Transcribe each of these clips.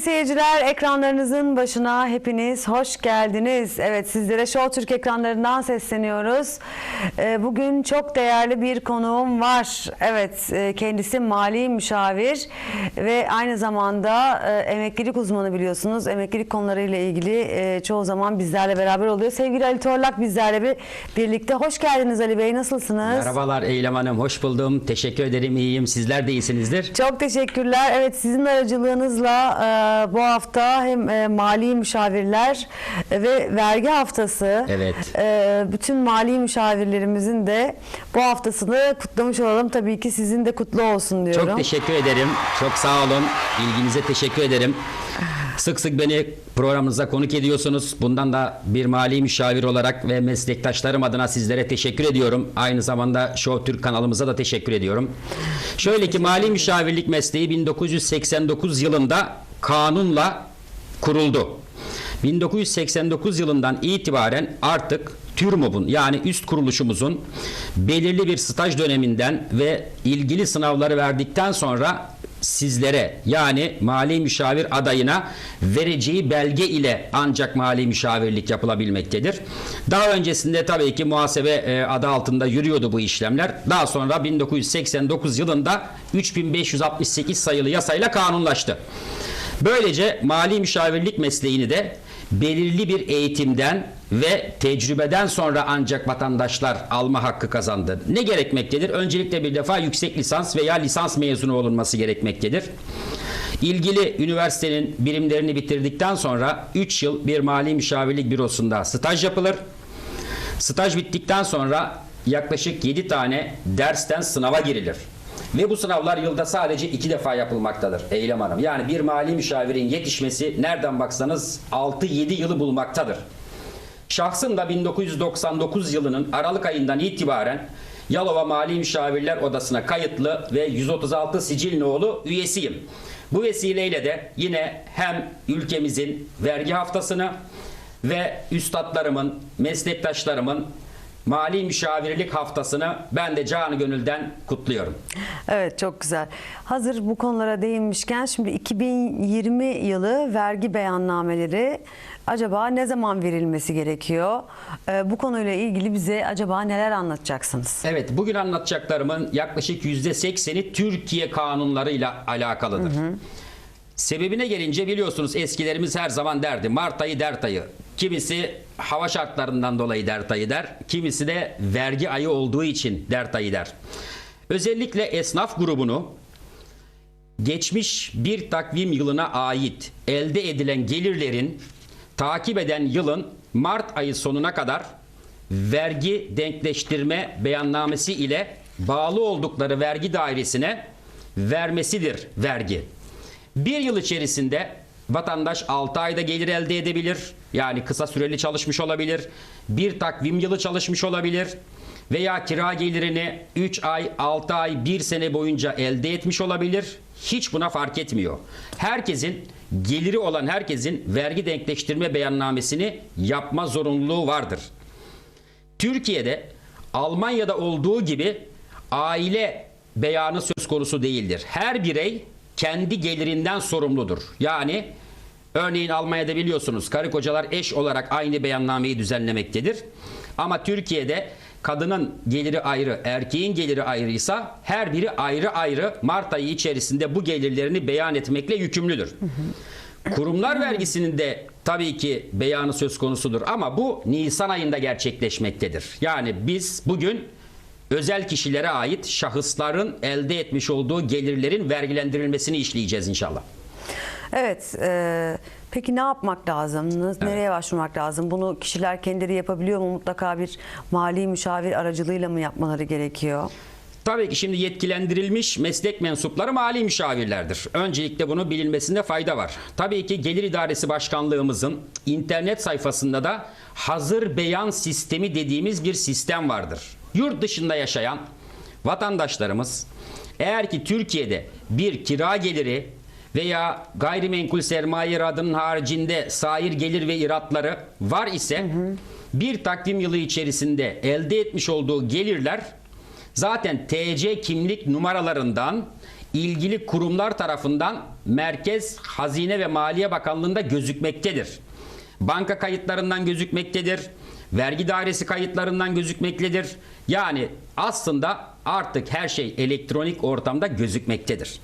Merhabalar sevgili seyirciler. Ekranlarınızın başına hepiniz hoş geldiniz. Evet sizlere Show Türk ekranlarından sesleniyoruz. Ee, Bugün çok değerli bir konuğum var. Evet e, kendisi mali müşavir ve aynı zamanda e, emeklilik uzmanı biliyorsunuz. Emeklilik konularıyla ilgili e, çoğu zaman bizlerle beraber oluyor. Sevgili Ali Torlak bizlerle bir birlikte. Hoş geldiniz Ali Bey. Nasılsınız? Merhabalar Eylem Hanım, hoş buldum. Teşekkür ederim, iyiyim. Sizler de iyisinizdir. Çok teşekkürler. Evet sizin aracılığınızla bu hafta hem e, mali müşavirler ve vergi haftası. Evet. e, bütün mali müşavirlerimizin de bu haftasını kutlamış olalım. Tabii ki sizin de kutlu olsun diyorum. Çok teşekkür ederim. Çok sağ olun. İlginize teşekkür ederim. Sık sık beni programınıza konuk ediyorsunuz. Bundan da bir mali müşavir olarak ve meslektaşlarım adına sizlere teşekkür ediyorum. Aynı zamanda Show Türk kanalımıza da teşekkür ediyorum. Şöyle ki mali müşavirlik mesleği 1989 yılında kanunla kuruldu. 1989 yılından itibaren artık TÜRMOB'un yani üst kuruluşumuzun belirli bir staj döneminden ve ilgili sınavları verdikten sonra sizlere yani mali müşavir adayına vereceği belge ile ancak mali müşavirlik yapılabilmektedir. Daha öncesinde tabii ki muhasebe e, adı altında yürüyordu bu işlemler. Daha sonra 1989 yılında 3568 sayılı yasayla kanunlaştı. Böylece mali müşavirlik mesleğini de belirli bir eğitimden ve tecrübeden sonra ancak vatandaşlar alma hakkı kazandı. Ne gerekmektedir? Öncelikle bir defa yüksek lisans veya lisans mezunu olunması gerekmektedir. İlgili üniversitenin birimlerini bitirdikten sonra 3 yıl bir mali müşavirlik bürosunda staj yapılır. Staj bittikten sonra yaklaşık 7 tane dersten sınava girilir. Ve bu sınavlar yılda sadece iki defa yapılmaktadır Eylem Hanım. Yani bir mali müşavirin yetişmesi nereden baksanız 6-7 yılı bulmaktadır. Şahsım da 1999 yılının Aralık ayından itibaren Yalova Mali Müşavirler Odası'na kayıtlı ve 136 sicil nolu üyesiyim. Bu vesileyle de yine hem ülkemizin vergi haftasını ve üstadlarımın, meslektaşlarımın mali müşavirlik haftasını ben de canı gönülden kutluyorum. Evet çok güzel. Hazır bu konulara değinmişken şimdi 2020 yılı vergi beyannameleri acaba ne zaman verilmesi gerekiyor? Ee, bu konuyla ilgili bize acaba neler anlatacaksınız? Evet, bugün anlatacaklarımın yaklaşık %80'i Türkiye kanunlarıyla alakalıdır. Sebebine gelince biliyorsunuz eskilerimiz her zaman derdi Mart ayı dert ayı. Kimisi hava şartlarından dolayı dert ayı der. Kimisi de vergi ayı olduğu için dert ayı der. Özellikle esnaf grubunu geçmiş bir takvim yılına ait elde edilen gelirlerin takip eden yılın Mart ayı sonuna kadar vergi denkleştirme beyannamesi ile bağlı oldukları vergi dairesine vermesidir vergi. Bir yıl içerisinde vatandaş 6 ayda gelir elde edebilir. Yani kısa süreli çalışmış olabilir. Bir takvim yılı çalışmış olabilir. Veya kira gelirini 3 ay, 6 ay, 1 sene boyunca elde etmiş olabilir. Hiç buna fark etmiyor. Herkesin geliri olan herkesin vergi denkleştirme beyannamesini yapma zorunluluğu vardır. Türkiye'de Almanya'da olduğu gibi aile beyanı söz konusu değildir. Her birey kendi gelirinden sorumludur. Yani örneğin Almanya'da biliyorsunuz karı kocalar eş olarak aynı beyannameyi düzenlemektedir. Ama Türkiye'de kadının geliri ayrı, erkeğin geliri ayrıysa her biri ayrı ayrı Mart ayı içerisinde bu gelirlerini beyan etmekle yükümlüdür. Kurumlar vergisinin de tabii ki beyanı söz konusudur ama bu Nisan ayında gerçekleşmektedir. Yani biz bugün özel kişilere ait şahısların elde etmiş olduğu gelirlerin vergilendirilmesini işleyeceğiz inşallah. Evet. e, peki ne yapmak lazım? Nereye başvurmak lazım? Bunu kişiler kendileri yapabiliyor mu? Mutlaka bir mali müşavir aracılığıyla mı yapmaları gerekiyor? Tabii ki şimdi yetkilendirilmiş meslek mensupları mali müşavirlerdir. Öncelikle bunu bilinmesinde fayda var. Tabii ki Gelir İdaresi Başkanlığımızın internet sayfasında da hazır beyan sistemi dediğimiz bir sistem vardır. Yurt dışında yaşayan vatandaşlarımız eğer ki Türkiye'de bir kira geliri veya gayrimenkul sermaye adının haricinde sair gelir ve iratları var ise bir takvim yılı içerisinde elde etmiş olduğu gelirler zaten TC kimlik numaralarından ilgili kurumlar tarafından Merkez Hazine ve Maliye Bakanlığı'nda gözükmektedir. Banka kayıtlarından gözükmektedir. Vergi dairesi kayıtlarından gözükmektedir. Yani aslında artık her şey elektronik ortamda gözükmektedir.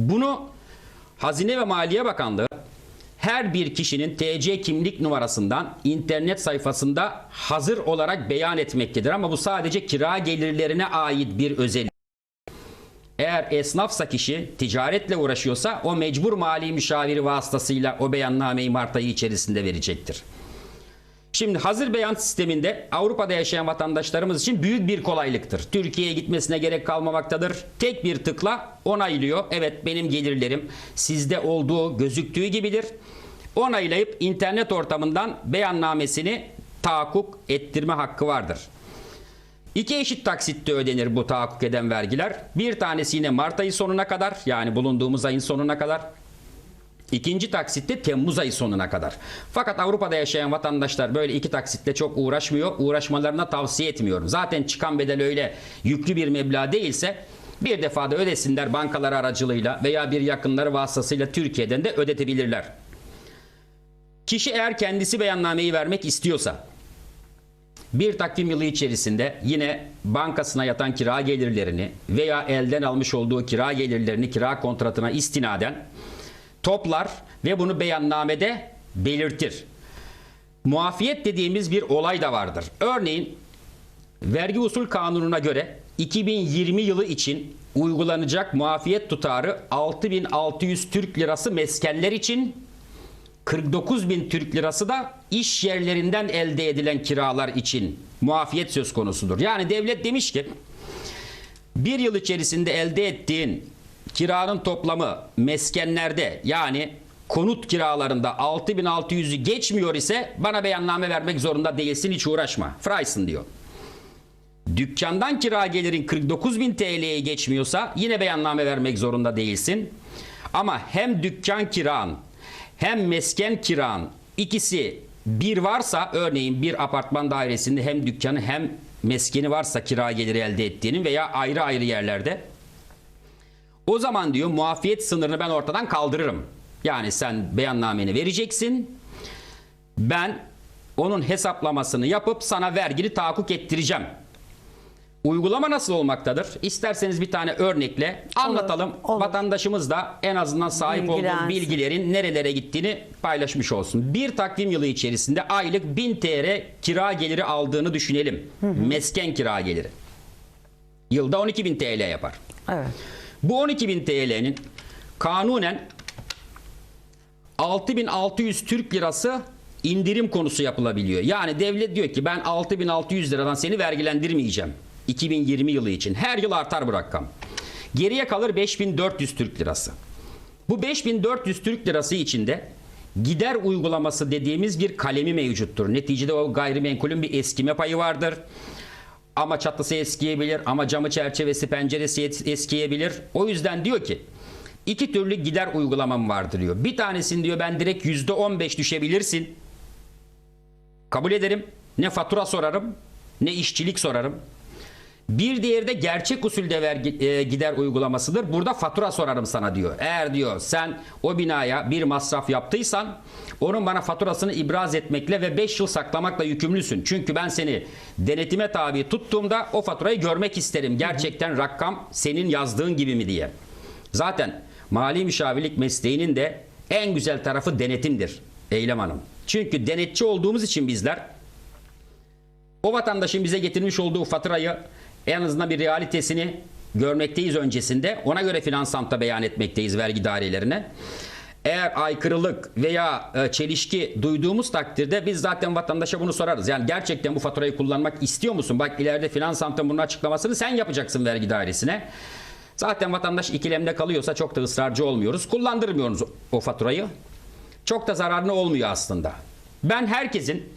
Bunu Hazine ve Maliye Bakanlığı her bir kişinin TC kimlik numarasından internet sayfasında hazır olarak beyan etmektedir. Ama bu sadece kira gelirlerine ait bir özellik. Eğer esnafsa kişi ticaretle uğraşıyorsa o mecbur mali müşaviri vasıtasıyla o beyannameyi Mart ayı içerisinde verecektir. Şimdi hazır beyan sisteminde Avrupa'da yaşayan vatandaşlarımız için büyük bir kolaylıktır. Türkiye'ye gitmesine gerek kalmamaktadır. Tek bir tıkla onaylıyor. Evet benim gelirlerim sizde olduğu gözüktüğü gibidir. Onaylayıp internet ortamından beyannamesini tahakkuk ettirme hakkı vardır. İki eşit taksitte ödenir bu tahakkuk eden vergiler. Bir tanesi yine Mart ayı sonuna kadar yani bulunduğumuz ayın sonuna kadar. İkinci taksitte Temmuz ayı sonuna kadar. Fakat Avrupa'da yaşayan vatandaşlar böyle iki taksitle çok uğraşmıyor. Uğraşmalarına tavsiye etmiyorum. Zaten çıkan bedel öyle yüklü bir meblağ değilse bir defada ödesinler bankalar aracılığıyla veya bir yakınları vasıtasıyla Türkiye'den de ödetebilirler. Kişi eğer kendisi beyannameyi vermek istiyorsa bir takvim yılı içerisinde yine bankasına yatan kira gelirlerini veya elden almış olduğu kira gelirlerini kira kontratına istinaden toplar ve bunu beyannamede belirtir. Muafiyet dediğimiz bir olay da vardır. Örneğin vergi usul kanununa göre 2020 yılı için uygulanacak muafiyet tutarı 6600 Türk lirası meskenler için 49 bin Türk lirası da iş yerlerinden elde edilen kiralar için muafiyet söz konusudur. Yani devlet demiş ki bir yıl içerisinde elde ettiğin kiranın toplamı meskenlerde yani konut kiralarında 6600'ü geçmiyor ise bana beyanname vermek zorunda değilsin hiç uğraşma. Fraysın diyor. Dükkandan kira gelirin 49 bin TL'ye geçmiyorsa yine beyanname vermek zorunda değilsin. Ama hem dükkan kiran hem mesken kiran ikisi bir varsa örneğin bir apartman dairesinde hem dükkanı hem meskeni varsa kira geliri elde ettiğinin veya ayrı ayrı yerlerde o zaman diyor muafiyet sınırını ben ortadan kaldırırım. Yani sen beyannameni vereceksin. Ben onun hesaplamasını yapıp sana vergini tahakkuk ettireceğim. Uygulama nasıl olmaktadır? İsterseniz bir tane örnekle anlatalım. olur. Vatandaşımız da en azından sahip olduğu bilgilerin nerelere gittiğini paylaşmış olsun. Bir takvim yılı içerisinde aylık 1000 TL kira geliri aldığını düşünelim. Mesken kira geliri. Yılda 12.000 TL yapar. Evet. Bu 12.000 TL'nin kanunen 6600 Türk lirası indirim konusu yapılabiliyor. Yani devlet diyor ki ben 6600 liradan seni vergilendirmeyeceğim. 2020 yılı için. Her yıl artar bu rakam. Geriye kalır 5400 Türk lirası. Bu 5400 Türk lirası içinde gider uygulaması dediğimiz bir kalemi mevcuttur. Neticede o gayrimenkulün bir eskime payı vardır. Ama çatısı eskiyebilir, ama camı çerçevesi, penceresi es- eskiyebilir. O yüzden diyor ki iki türlü gider uygulamam vardır diyor. Bir tanesini diyor ben direkt %15 düşebilirsin. Kabul ederim. Ne fatura sorarım, ne işçilik sorarım. Bir diğeri de gerçek usulde vergi e, gider uygulamasıdır. Burada fatura sorarım sana diyor. Eğer diyor sen o binaya bir masraf yaptıysan onun bana faturasını ibraz etmekle ve 5 yıl saklamakla yükümlüsün. Çünkü ben seni denetime tabi tuttuğumda o faturayı görmek isterim. Gerçekten rakam senin yazdığın gibi mi diye. Zaten mali müşavirlik mesleğinin de en güzel tarafı denetimdir Eylem Hanım. Çünkü denetçi olduğumuz için bizler o vatandaşın bize getirmiş olduğu faturayı en azından bir realitesini görmekteyiz öncesinde. Ona göre finansamta beyan etmekteyiz vergi dairelerine. Eğer aykırılık veya e, çelişki duyduğumuz takdirde biz zaten vatandaşa bunu sorarız. Yani gerçekten bu faturayı kullanmak istiyor musun? Bak ileride finansamta bunun açıklamasını sen yapacaksın vergi dairesine. Zaten vatandaş ikilemde kalıyorsa çok da ısrarcı olmuyoruz. Kullandırmıyoruz o faturayı. Çok da zararlı olmuyor aslında. Ben herkesin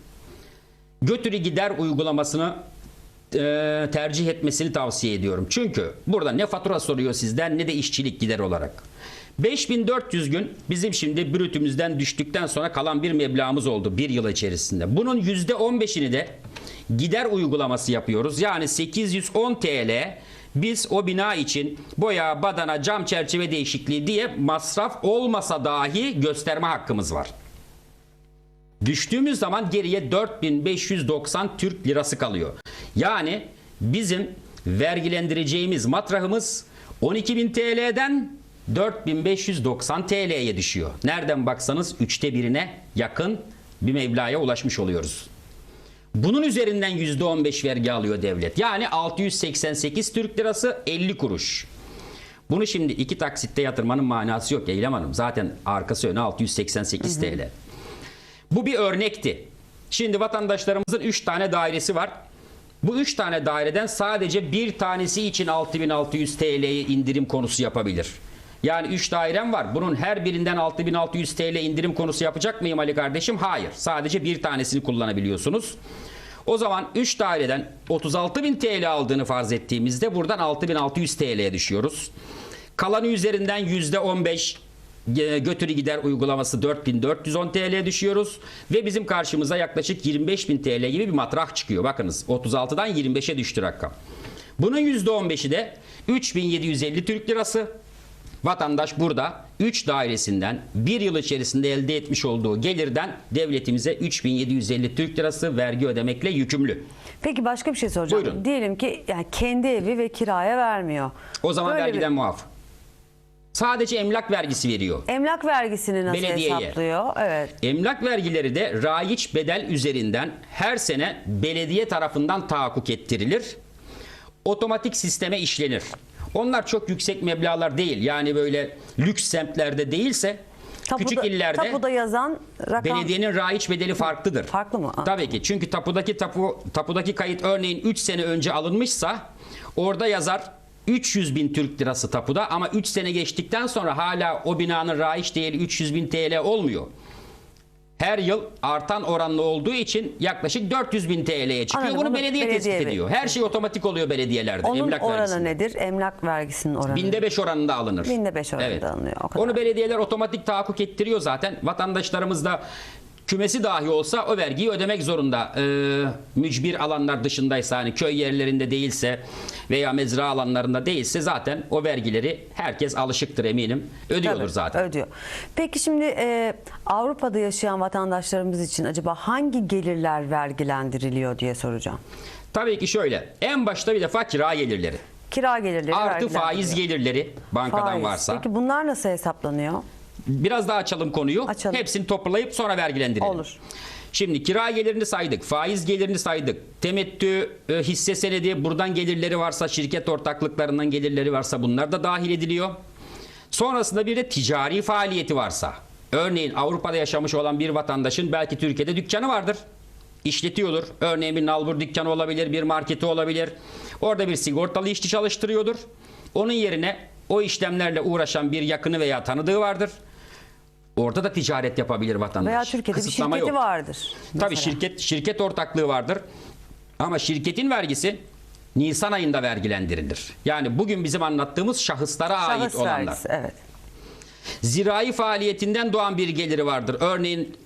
götürü gider uygulamasını e, tercih etmesini tavsiye ediyorum. Çünkü burada ne fatura soruyor sizden ne de işçilik gider olarak. 5400 gün bizim şimdi brütümüzden düştükten sonra kalan bir meblağımız oldu bir yıl içerisinde. Bunun %15'ini de gider uygulaması yapıyoruz. Yani 810 TL Biz o bina için boya, badana, cam çerçeve değişikliği diye masraf olmasa dahi gösterme hakkımız var. Düştüğümüz zaman geriye 4590 Türk lirası kalıyor. Yani bizim vergilendireceğimiz matrahımız 12.000 TL'den 4590 TL'ye düşüyor. Nereden baksanız üçte birine yakın bir mevlaya ulaşmış oluyoruz. Bunun üzerinden %15 vergi alıyor devlet. Yani 688 Türk lirası 50 kuruş. Bunu şimdi iki taksitte yatırmanın manası yok Eylem Hanım. Zaten arkası önü 688 TL. Bu bir örnekti. Şimdi vatandaşlarımızın 3 tane dairesi var. Bu 3 tane daireden sadece bir tanesi için 6600 TL'ye indirim konusu yapabilir. Yani 3 dairem var. Bunun her birinden 6600 TL indirim konusu yapacak mıyım Ali kardeşim? Hayır. Sadece bir tanesini kullanabiliyorsunuz. O zaman 3 daireden 36.000 TL aldığını farz ettiğimizde buradan 6600 TL'ye düşüyoruz. Kalanı üzerinden %15 e, götürü gider uygulaması 4410 TL düşüyoruz ve bizim karşımıza yaklaşık 25000 TL gibi bir matrah çıkıyor. Bakınız 36'dan 25'e düştü rakam. Bunun %15'i de 3750 Türk lirası. Vatandaş burada 3 dairesinden bir yıl içerisinde elde etmiş olduğu gelirden devletimize 3750 Türk lirası vergi ödemekle yükümlü. Peki başka bir şey soracağım. Buyurun. Diyelim ki yani kendi evi ve kiraya vermiyor. O zaman Böyle bir- vergiden muaf. Sadece emlak vergisi veriyor. Emlak vergisini nasıl Belediyeye. hesaplıyor? Evet. Emlak vergileri de raiç bedel üzerinden her sene belediye tarafından tahakkuk ettirilir. Otomatik sisteme işlenir. Onlar çok yüksek meblağlar değil. Yani böyle lüks semtlerde değilse küçük illerde tapuda yazan rakam belediyenin raiç bedeli farklıdır. Farklı mı? Tabii ki. Çünkü tapudaki tapu tapudaki kayıt örneğin 3 sene önce alınmışsa orada yazar 300 bin Türk lirası tapuda ama 3 sene geçtikten sonra hala o binanın raiç değeri 300 bin TL olmuyor. Her yıl artan oranlı olduğu için yaklaşık 400 bin TL'ye çıkıyor. Anladım, Bunu belediye, belediye tespit ediyor. Her şey otomatik oluyor belediyelerde. Onun emlak oranı vergisinde. nedir? Emlak vergisinin oranı. Binde 5 oranında alınır. Binde beş oranında alınıyor, o kadar. Onu belediyeler otomatik tahakkuk ettiriyor zaten. Vatandaşlarımız da kümesi dahi olsa o vergiyi ödemek zorunda. Ee, mücbir alanlar dışındaysa hani köy yerlerinde değilse veya mezra alanlarında değilse zaten o vergileri herkes alışıktır eminim. Ödüyordur Tabii, zaten. Ödüyor. Peki şimdi e, Avrupa'da yaşayan vatandaşlarımız için acaba hangi gelirler vergilendiriliyor diye soracağım. Tabii ki şöyle. En başta bir defa kira gelirleri. Kira gelirleri Artı faiz gelirleri bankadan Faiz. varsa. Peki bunlar nasıl hesaplanıyor? Biraz daha açalım konuyu. Açalım. Hepsini toplayıp sonra vergilendirelim. Olur. Şimdi kira gelirini saydık, faiz gelirini saydık. Temettü, e, hisse senedi, buradan gelirleri varsa, şirket ortaklıklarından gelirleri varsa bunlar da dahil ediliyor. Sonrasında bir de ticari faaliyeti varsa. Örneğin Avrupa'da yaşamış olan bir vatandaşın belki Türkiye'de dükkanı vardır. İşletiyordur. Örneğin bir nalbur dükkanı olabilir, bir marketi olabilir. Orada bir sigortalı işçi çalıştırıyordur. Onun yerine o işlemlerle uğraşan bir yakını veya tanıdığı vardır. Orada da ticaret yapabilir vatandaş. Veya Türkiye'de bir Kısıtlama şirketi yok. vardır. Tabii mesela. şirket şirket ortaklığı vardır. Ama şirketin vergisi Nisan ayında vergilendirilir. Yani bugün bizim anlattığımız şahıslara ait Şahıs olanlar. vergisi, evet. Zirai faaliyetinden doğan bir geliri vardır. Örneğin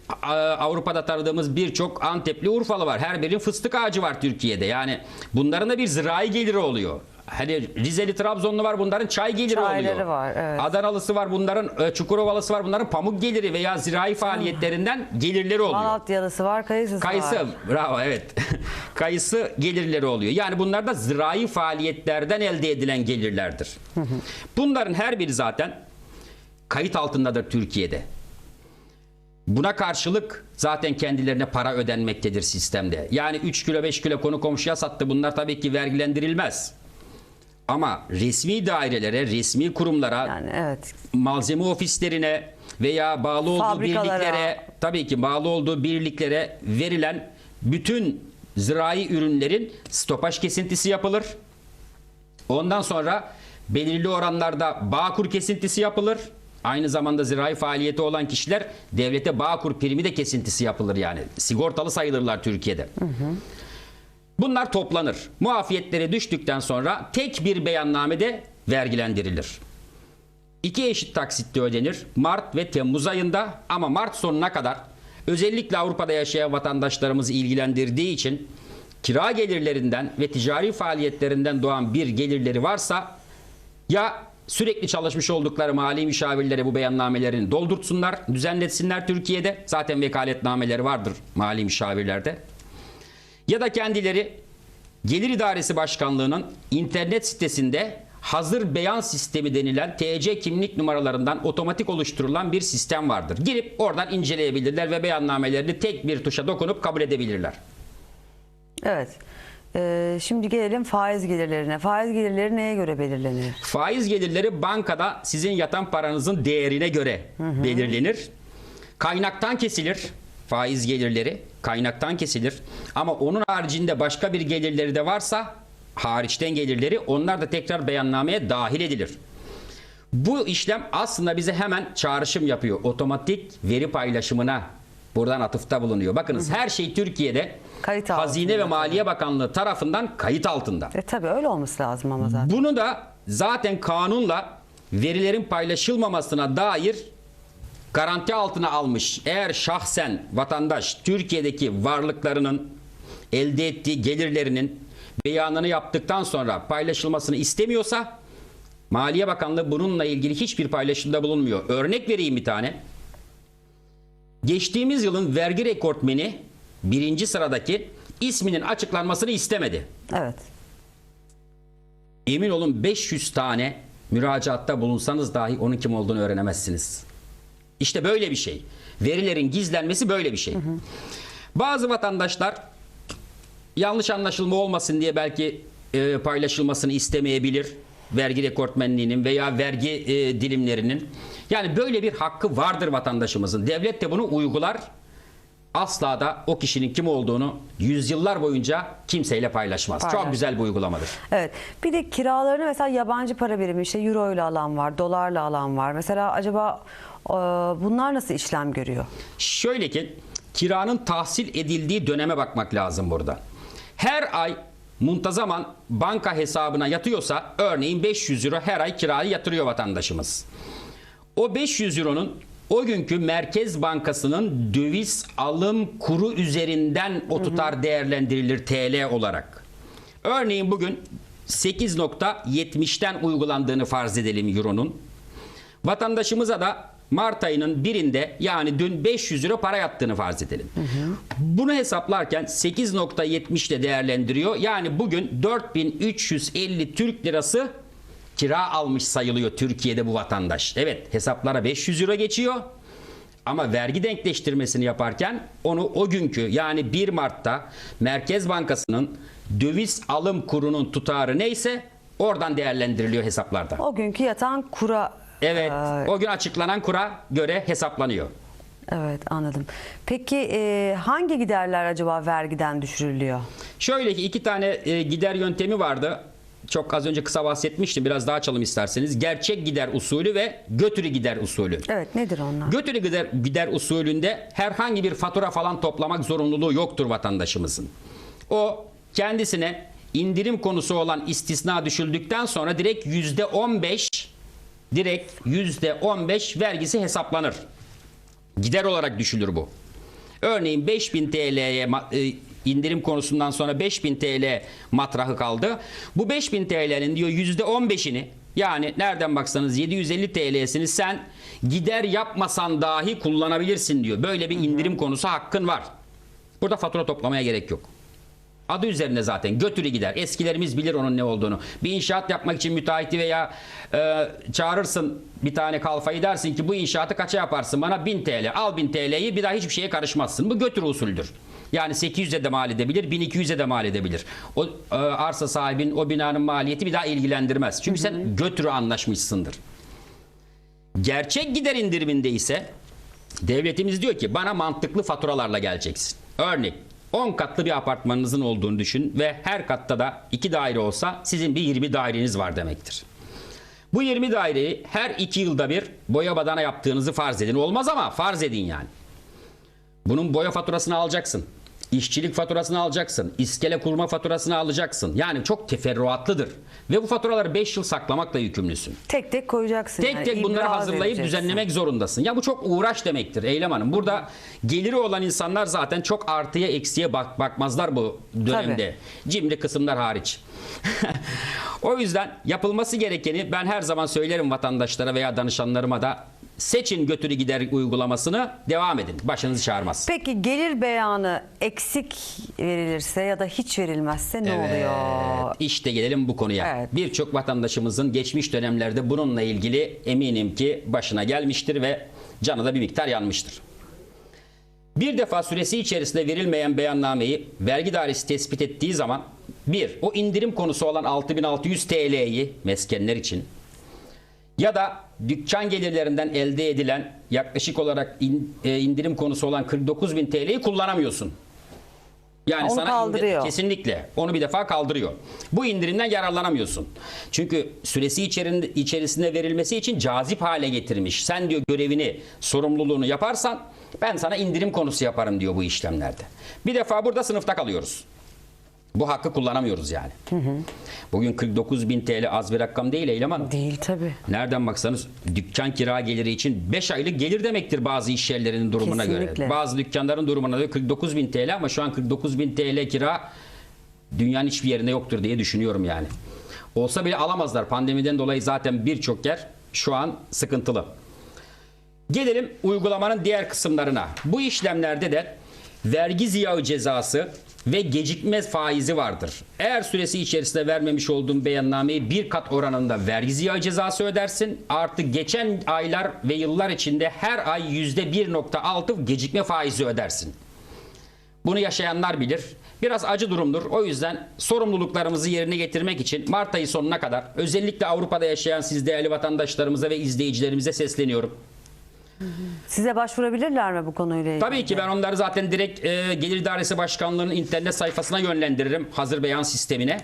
Avrupa'da tanıdığımız birçok Antepli Urfalı var. Her birinin fıstık ağacı var Türkiye'de. Yani bunların da bir zirai geliri oluyor. Hani Rizeli Trabzonlu var bunların çay geliri Çayları oluyor. var, evet. Adanalısı var bunların e, Çukurovalısı var bunların pamuk geliri veya zirai faaliyetlerinden gelirleri oluyor. Malatyalısı var, kayısısı Kayısı var. bravo evet. Kayısı gelirleri oluyor. Yani bunlar da zirai faaliyetlerden elde edilen gelirlerdir. Bunların her biri zaten kayıt altındadır Türkiye'de. Buna karşılık zaten kendilerine para ödenmektedir sistemde. Yani 3 kilo 5 kilo konu komşuya sattı. Bunlar tabii ki vergilendirilmez. Ama resmi dairelere, resmi kurumlara, Yani evet. malzeme ofislerine veya bağlı olduğu birliklere tabii ki bağlı olduğu birliklere verilen bütün zirai ürünlerin stopaj kesintisi yapılır. Ondan sonra belirli oranlarda bağkur kesintisi yapılır. Aynı zamanda zirai faaliyeti olan kişiler devlete bağkur primi de kesintisi yapılır yani. Sigortalı sayılırlar Türkiye'de. Bunlar toplanır. Muafiyetleri düştükten sonra tek bir beyannamede vergilendirilir. İki eşit taksitte ödenir. Mart ve Temmuz ayında ama Mart sonuna kadar özellikle Avrupa'da yaşayan vatandaşlarımızı ilgilendirdiği için kira gelirlerinden ve ticari faaliyetlerinden doğan bir gelirleri varsa ya sürekli çalışmış oldukları mali müşavirlere bu beyannamelerini doldurtsunlar, düzenletsinler Türkiye'de. Zaten vekaletnameleri vardır mali müşavirlerde. Ya da kendileri Gelir İdaresi Başkanlığı'nın internet sitesinde hazır beyan sistemi denilen TC kimlik numaralarından otomatik oluşturulan bir sistem vardır. Girip oradan inceleyebilirler ve beyannamelerini tek bir tuşa dokunup kabul edebilirler. Evet. Ee, şimdi gelelim faiz gelirlerine. Faiz gelirleri neye göre belirlenir? Faiz gelirleri bankada sizin yatan paranızın değerine göre belirlenir. Kaynaktan kesilir faiz gelirleri kaynaktan kesilir. Ama onun haricinde başka bir gelirleri de varsa hariçten gelirleri onlar da tekrar beyannameye dahil edilir. Bu işlem aslında bize hemen çağrışım yapıyor. Otomatik veri paylaşımına buradan atıfta bulunuyor. Bakınız her şey Türkiye'de Kayıt Hazine altında. ve Maliye Bakanlığı tarafından kayıt altında. E tabii öyle olması lazım ama zaten. Bunu da zaten kanunla verilerin paylaşılmamasına dair garanti altına almış. Eğer şahsen vatandaş Türkiye'deki varlıklarının elde ettiği gelirlerinin beyanını yaptıktan sonra paylaşılmasını istemiyorsa Maliye Bakanlığı bununla ilgili hiçbir paylaşımda bulunmuyor. Örnek vereyim bir tane. Geçtiğimiz yılın vergi rekortmeni birinci sıradaki isminin açıklanmasını istemedi. Evet. Emin olun 500 tane müracaatta bulunsanız dahi onun kim olduğunu öğrenemezsiniz. İşte böyle bir şey. Verilerin gizlenmesi böyle bir şey. Bazı vatandaşlar yanlış anlaşılma olmasın diye belki e, paylaşılmasını istemeyebilir. Vergi rekortmenliğinin veya vergi e, dilimlerinin. Yani böyle bir hakkı vardır vatandaşımızın. Devlet de bunu uygular. Asla da o kişinin kim olduğunu yüzyıllar boyunca kimseyle paylaşmaz. Paylaş. Çok güzel bir uygulamadır. Evet. Bir de kiralarını mesela yabancı para birimi işte euro ile alan var, dolarla alan var. Mesela acaba bunlar nasıl işlem görüyor? Şöyle ki kiranın tahsil edildiği döneme bakmak lazım burada. Her ay muntazaman banka hesabına yatıyorsa örneğin 500 euro her ay kirayı yatırıyor vatandaşımız. O 500 euronun o günkü Merkez Bankası'nın döviz alım kuru üzerinden o tutar değerlendirilir TL olarak. Örneğin bugün 8.70'ten uygulandığını farz edelim euronun. Vatandaşımıza da Mart ayının birinde yani dün 500 euro para yattığını farz edelim. Bunu hesaplarken 8.70 ile değerlendiriyor. Yani bugün 4350 Türk lirası kira almış sayılıyor Türkiye'de bu vatandaş. Evet hesaplara 500 euro geçiyor. Ama vergi denkleştirmesini yaparken onu o günkü yani 1 Mart'ta Merkez Bankası'nın döviz alım kurunun tutarı neyse oradan değerlendiriliyor hesaplarda. O günkü yatan kura Evet, e, o gün açıklanan kura göre hesaplanıyor. Evet anladım. Peki e, hangi giderler acaba vergiden düşürülüyor? Şöyle ki iki tane e, gider yöntemi vardı. Çok az önce kısa bahsetmiştim. Biraz daha açalım isterseniz. Gerçek gider usulü ve götürü gider usulü. Evet nedir onlar? Götürü gider, gider usulünde herhangi bir fatura falan toplamak zorunluluğu yoktur vatandaşımızın. O kendisine indirim konusu olan istisna düşüldükten sonra direkt yüzde 15 direkt yüzde 15 vergisi hesaplanır. Gider olarak düşülür bu. Örneğin 5000 TL'ye e, indirim konusundan sonra 5000 TL matrahı kaldı. Bu 5000 TL'nin diyor %15'ini yani nereden baksanız 750 TL'sini sen gider yapmasan dahi kullanabilirsin diyor. Böyle bir indirim konusu hakkın var. Burada fatura toplamaya gerek yok. Adı üzerinde zaten götürü gider. Eskilerimiz bilir onun ne olduğunu. Bir inşaat yapmak için müteahhiti veya e, çağırırsın bir tane kalfayı dersin ki bu inşaatı kaça yaparsın? Bana 1000 TL. Al 1000 TL'yi bir daha hiçbir şeye karışmazsın. Bu götür usuldür. Yani 800'e de mal edebilir, 1200'e de mal edebilir. O e, arsa sahibinin o binanın maliyeti bir daha ilgilendirmez. Çünkü sen götürü anlaşmışsındır. Gerçek gider indiriminde ise devletimiz diyor ki bana mantıklı faturalarla geleceksin. Örnek 10 katlı bir apartmanınızın olduğunu düşün ve her katta da 2 daire olsa sizin bir 20 daireniz var demektir. Bu 20 daireyi her 2 yılda bir boya badana yaptığınızı farz edin. Olmaz ama farz edin yani. Bunun boya faturasını alacaksın. İşçilik faturasını alacaksın. iskele kurma faturasını alacaksın. Yani çok teferruatlıdır. Ve bu faturaları 5 yıl saklamakla yükümlüsün. Tek tek koyacaksın. Tek yani, tek bunları hazırlayıp düzenlemek zorundasın. Ya bu çok uğraş demektir Eylem Hanım. Burada geliri olan insanlar zaten çok artıya eksiye bak bakmazlar bu dönemde. Cimri kısımlar hariç. o yüzden yapılması gerekeni ben her zaman söylerim vatandaşlara veya danışanlarıma da seçin götürü gider uygulamasını devam edin. Başınızı çağırmaz. Peki gelir beyanı eksik verilirse ya da hiç verilmezse ne oluyor? İşte gelelim bu konuya. Evet. Birçok vatandaşımızın geçmiş dönemlerde bununla ilgili eminim ki başına gelmiştir ve canı da bir miktar yanmıştır. Bir defa süresi içerisinde verilmeyen beyannameyi vergi dairesi tespit ettiği zaman bir, o indirim konusu olan 6600 TL'yi meskenler için ya da dükkan gelirlerinden elde edilen yaklaşık olarak in- e, indirim konusu olan 49.000 TL'yi kullanamıyorsun. Yani Onu sana indir- kaldırıyor. kesinlikle onu bir defa kaldırıyor. Bu indirimden yararlanamıyorsun. Çünkü süresi içerisinde, içerisinde verilmesi için cazip hale getirmiş. Sen diyor görevini, sorumluluğunu yaparsan ben sana indirim konusu yaparım diyor bu işlemlerde. Bir defa burada sınıfta kalıyoruz. Bu hakkı kullanamıyoruz yani. Bugün 49 bin TL az bir rakam değil Eylem Hanım. Değil tabii. Nereden baksanız dükkan kira geliri için 5 aylık gelir demektir bazı iş yerlerinin durumuna Kesinlikle. göre. Bazı dükkanların durumuna göre 49 bin TL ama şu an 49 bin TL kira dünyanın hiçbir yerinde yoktur diye düşünüyorum yani. Olsa bile alamazlar. Pandemiden dolayı zaten birçok yer şu an sıkıntılı. Gelelim uygulamanın diğer kısımlarına. Bu işlemlerde de vergi ziyağı cezası ve gecikme faizi vardır. Eğer süresi içerisinde vermemiş olduğun beyannameyi bir kat oranında vergi ziyağı cezası ödersin. Artı geçen aylar ve yıllar içinde her ay %1.6 gecikme faizi ödersin. Bunu yaşayanlar bilir. Biraz acı durumdur. O yüzden sorumluluklarımızı yerine getirmek için Mart ayı sonuna kadar özellikle Avrupa'da yaşayan siz değerli vatandaşlarımıza ve izleyicilerimize sesleniyorum. Size başvurabilirler mi bu konuyla ilgili? Tabii ki ben onları zaten direkt e, Gelir İdaresi Başkanlığı'nın internet sayfasına yönlendiririm. Hazır beyan sistemine.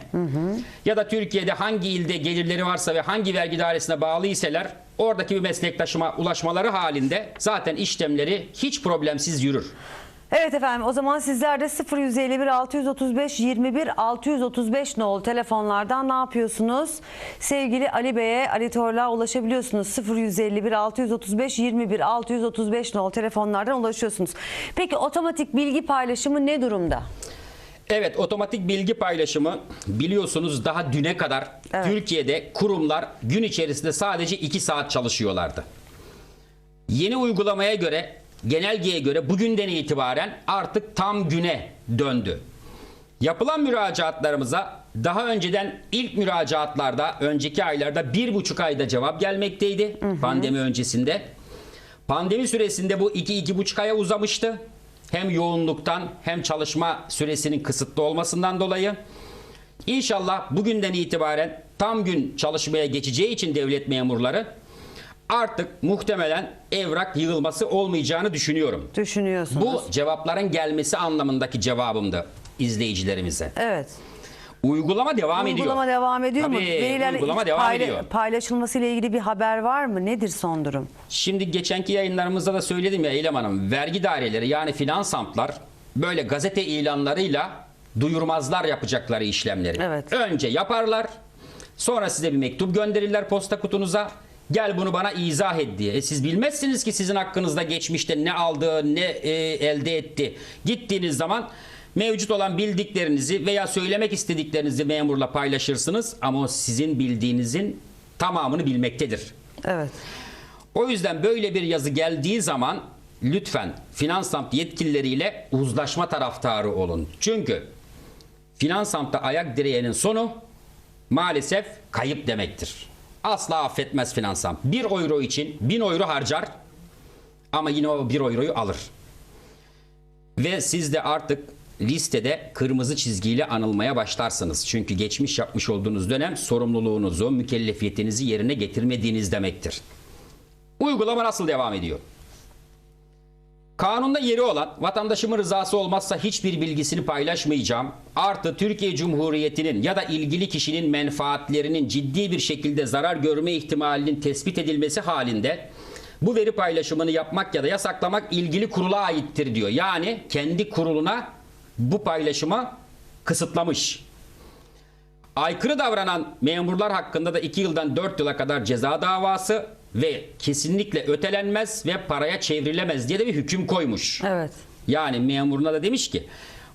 Ya da Türkiye'de hangi ilde gelirleri varsa ve hangi vergi dairesine bağlı iseler oradaki bir meslektaşıma ulaşmaları halinde zaten işlemleri hiç problemsiz yürür. Evet efendim o zaman sizler de 0151 635 21 635 nol telefonlardan ne yapıyorsunuz? Sevgili Ali Bey'e Ali Torla ulaşabiliyorsunuz. 0151 635 21 635 nol telefonlardan ulaşıyorsunuz. Peki otomatik bilgi paylaşımı ne durumda? Evet otomatik bilgi paylaşımı biliyorsunuz daha düne kadar Evet. Türkiye'de kurumlar gün içerisinde sadece 2 saat çalışıyorlardı. Yeni uygulamaya göre genelgeye göre bugünden itibaren artık tam güne döndü. Yapılan müracaatlarımıza daha önceden ilk müracaatlarda önceki aylarda bir buçuk ayda cevap gelmekteydi pandemi öncesinde. Pandemi süresinde bu iki iki buçuk aya uzamıştı. Hem yoğunluktan hem çalışma süresinin kısıtlı olmasından dolayı. İnşallah bugünden itibaren tam gün çalışmaya geçeceği için devlet memurları artık muhtemelen evrak yığılması olmayacağını düşünüyorum. Düşünüyorsunuz. Bu cevapların gelmesi anlamındaki cevabımdı izleyicilerimize. Evet. Uygulama devam ediyor. Uygulama devam ediyor mu? Tabii, Veriler uygulama devam payla- ediyor. Paylaşılması ile ilgili bir haber var mı? Nedir son durum? Şimdi geçenki yayınlarımızda da söyledim ya Eylem Hanım. Vergi daireleri yani finans amplar böyle gazete ilanlarıyla duyurmazlar yapacakları işlemleri. Evet. Önce yaparlar. Sonra size bir mektup gönderirler posta kutunuza. Gel bunu bana izah et diye. E siz bilmezsiniz ki sizin hakkınızda geçmişte ne aldı, ne e, elde etti. Gittiğiniz zaman mevcut olan bildiklerinizi veya söylemek istediklerinizi memurla paylaşırsınız ama o sizin bildiğinizin tamamını bilmektedir. Evet. O yüzden böyle bir yazı geldiği zaman lütfen finans amt yetkilileriyle uzlaşma taraftarı olun. Çünkü finans ampta ayak direğinin sonu maalesef kayıp demektir. Asla affetmez finans amt. 1 euro için 1000 euro harcar ama yine o 1 euroyu alır. Ve siz de artık listede kırmızı çizgiyle anılmaya başlarsınız. Çünkü geçmiş yapmış olduğunuz dönem sorumluluğunuzu, mükellefiyetinizi yerine getirmediğiniz demektir. Uygulama nasıl devam ediyor? Kanunda yeri olan vatandaşımın rızası olmazsa hiçbir bilgisini paylaşmayacağım. Artı Türkiye Cumhuriyeti'nin ya da ilgili kişinin menfaatlerinin ciddi bir şekilde zarar görme ihtimalinin tespit edilmesi halinde bu veri paylaşımını yapmak ya da yasaklamak ilgili kurula aittir diyor. Yani kendi kuruluna bu paylaşıma kısıtlamış. Aykırı davranan memurlar hakkında da 2 yıldan 4 yıla kadar ceza davası ve kesinlikle ötelenmez ve paraya çevrilemez diye de bir hüküm koymuş. Evet. Yani memuruna da demiş ki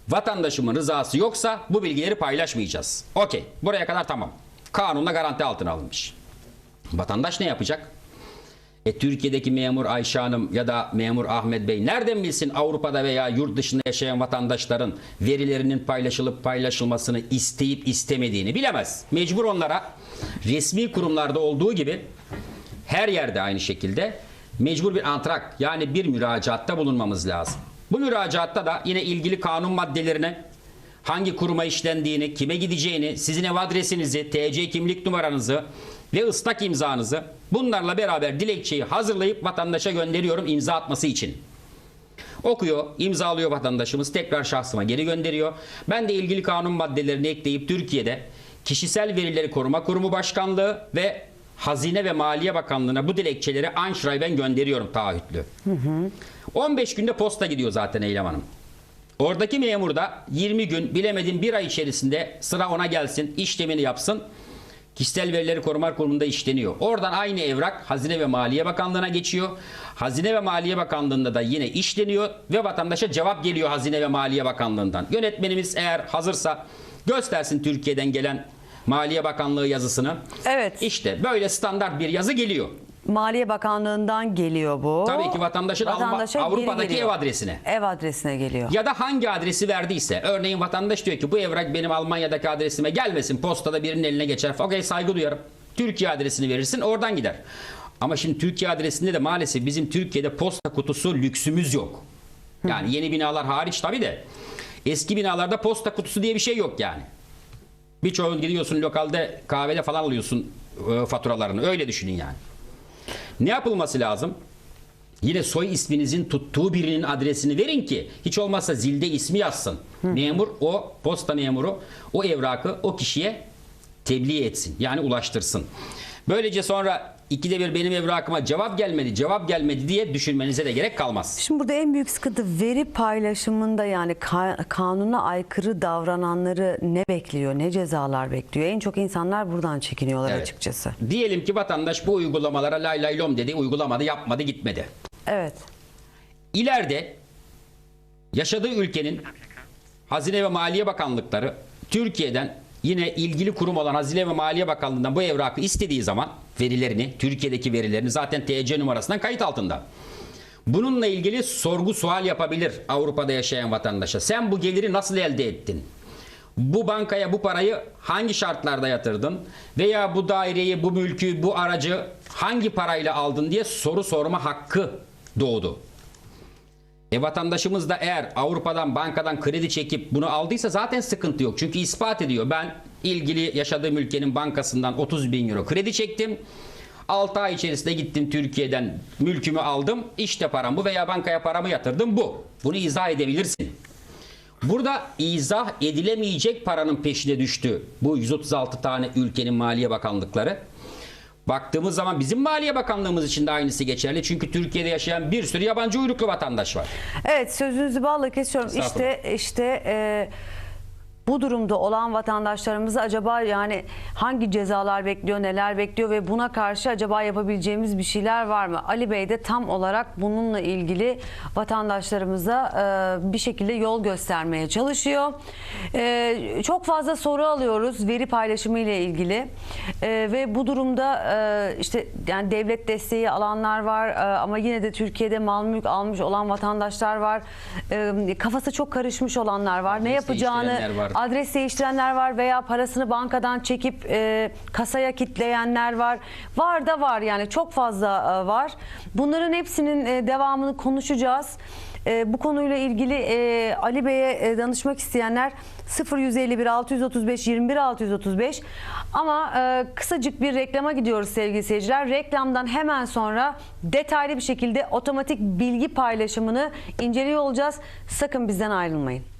vatandaşımın rızası yoksa bu bilgileri paylaşmayacağız. Okey buraya kadar tamam. Kanunla garanti altına alınmış. Vatandaş ne yapacak? E, Türkiye'deki memur Ayşe Hanım ya da memur Ahmet Bey nereden bilsin Avrupa'da veya yurt dışında yaşayan vatandaşların verilerinin paylaşılıp paylaşılmasını isteyip istemediğini bilemez. Mecbur onlara resmi kurumlarda olduğu gibi her yerde aynı şekilde mecbur bir antrak yani bir müracaatta bulunmamız lazım. Bu müracaatta da yine ilgili kanun maddelerine hangi kuruma işlendiğini, kime gideceğini, sizin ev adresinizi, TC kimlik numaranızı ve ıslak imzanızı bunlarla beraber dilekçeyi hazırlayıp vatandaşa gönderiyorum imza atması için. Okuyor, imzalıyor vatandaşımız, tekrar şahsıma geri gönderiyor. Ben de ilgili kanun maddelerini ekleyip Türkiye'de Kişisel Verileri Koruma Kurumu Başkanlığı ve Hazine ve Maliye Bakanlığı'na bu dilekçeleri anşrayben gönderiyorum taahhütlü. 15 günde posta gidiyor zaten Eylem Hanım. Oradaki memur da 20 gün bilemedin bir ay içerisinde sıra ona gelsin, işlemini yapsın. Kişisel Verileri Koruma Kurumu'nda işleniyor. Oradan aynı evrak Hazine ve Maliye Bakanlığı'na geçiyor. Hazine ve Maliye Bakanlığı'nda da yine işleniyor ve vatandaşa cevap geliyor Hazine ve Maliye Bakanlığı'ndan. Yönetmenimiz eğer hazırsa göstersin Türkiye'den gelen Maliye Bakanlığı yazısını. Evet. İşte böyle standart bir yazı geliyor. Maliye Bakanlığı'ndan geliyor bu. Tabii ki vatandaşın Vatandaşa Avrupa'daki ev adresine. Ev adresine geliyor. Ya da hangi adresi verdiyse. Örneğin vatandaş diyor ki bu evrak benim Almanya'daki adresime gelmesin. Postada birinin eline geçer. Okey saygı duyarım. Türkiye adresini verirsin oradan gider. Ama şimdi Türkiye adresinde de maalesef bizim Türkiye'de posta kutusu lüksümüz yok. Yani yeni binalar hariç tabii de. Eski binalarda posta kutusu diye bir şey yok yani. Birçoğun gidiyorsun lokalde kahvede falan alıyorsun e, faturalarını. Öyle düşünün yani. Ne yapılması lazım? Yine soy isminizin tuttuğu birinin adresini verin ki hiç olmazsa zilde ismi yazsın. Memur o posta memuru o evrakı o kişiye tebliğ etsin. Yani ulaştırsın. Böylece sonra ikide bir benim evrakıma cevap gelmedi cevap gelmedi diye düşünmenize de gerek kalmaz. Şimdi burada en büyük sıkıntı veri paylaşımında yani ka- kanuna aykırı davrananları ne bekliyor, ne cezalar bekliyor? En çok insanlar buradan çekiniyorlar Evet. açıkçası. Diyelim ki vatandaş bu uygulamalara lay lay lom dedi uygulamadı yapmadı gitmedi. Evet. İleride yaşadığı ülkenin Hazine ve Maliye Bakanlıkları Türkiye'den yine ilgili kurum olan Hazine ve Maliye Bakanlığı'ndan bu evrakı istediği zaman verilerini, Türkiye'deki verilerini zaten TC numarasından kayıt altında. Bununla ilgili sorgu sual yapabilir Avrupa'da yaşayan vatandaşa. Sen bu geliri nasıl elde ettin? Bu bankaya bu parayı hangi şartlarda yatırdın? Veya bu daireyi, bu mülkü, bu aracı hangi parayla aldın diye soru sorma hakkı doğdu. E vatandaşımız da eğer Avrupa'dan bankadan kredi çekip bunu aldıysa zaten sıkıntı yok. Çünkü ispat ediyor. Ben ilgili yaşadığım ülkenin bankasından 30 bin euro kredi çektim. 6 ay içerisinde gittim Türkiye'den mülkümü aldım. İşte param bu veya bankaya paramı yatırdım bu. Bunu izah edebilirsin. Burada izah edilemeyecek paranın peşine düştü bu 136 tane ülkenin maliye bakanlıkları. Baktığımız zaman bizim Maliye Bakanlığımız için de aynısı geçerli. Çünkü Türkiye'de yaşayan bir sürü yabancı uyruklu vatandaş var. Evet sözünüzü balla kesiyorum. İşte işte e, bu durumda olan vatandaşlarımızı acaba yani hangi cezalar bekliyor, neler bekliyor ve buna karşı acaba yapabileceğimiz bir şeyler var mı? Ali Bey de tam olarak bununla ilgili vatandaşlarımıza e, bir şekilde yol göstermeye çalışıyor. E, çok fazla soru alıyoruz veri paylaşımı ile ilgili E, ve bu durumda e, işte yani devlet desteği alanlar var e, ama yine de Türkiye'de mal mülk almış olan vatandaşlar var. E, kafası çok karışmış olanlar var. ne yapacağını var. Adres değiştirenler var veya parasını bankadan çekip e, kasaya kitleyenler var. Var da var yani çok fazla e, var. Bunların hepsinin e, devamını konuşacağız. E, bu konuyla ilgili e, Ali Bey'e e, danışmak isteyenler 0151 635 21 635 ama e, kısacık bir reklama gidiyoruz sevgili seyirciler. Reklamdan hemen sonra detaylı bir şekilde otomatik bilgi paylaşımını inceliyor olacağız. Sakın bizden ayrılmayın.